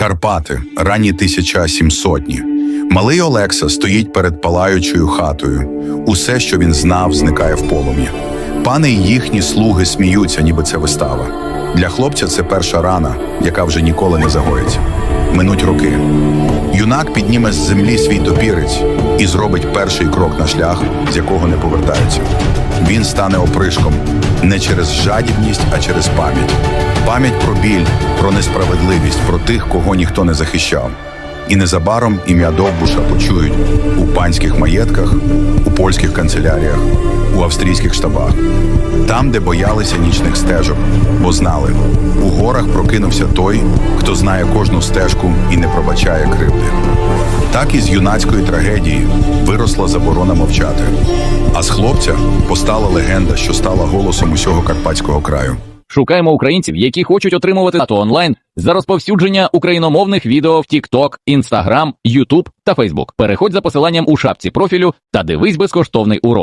Карпати, ранні 1700-ні. Малий Олекса стоїть перед палаючою хатою. Усе, що він знав, зникає в полум'ї. Пани й їхні слуги сміються, ніби це вистава. Для хлопця це перша рана, яка вже ніколи не загоїться. Минуть роки. Юнак підніме з землі свій топірець і зробить перший крок на шлях, з якого не повертаються. Він стане опришком не через жадібність, а через пам'ять. Пам'ять про біль, про несправедливість, про тих, кого ніхто не захищав. І незабаром ім'я Довбуша почують у панських маєтках, у польських канцеляріях, у австрійських штабах, там, де боялися нічних стежок, бо знали, у горах прокинувся той, хто знає кожну стежку і не пробачає кривди. Так і з юнацької трагедії виросла заборона мовчати. А з хлопця постала легенда, що стала голосом усього карпатського краю. Шукаємо українців, які хочуть отримувати НАТО онлайн за розповсюдження україномовних відео в TikTok, Instagram, YouTube та Facebook. Переходь за посиланням у шапці профілю та дивись безкоштовний урок.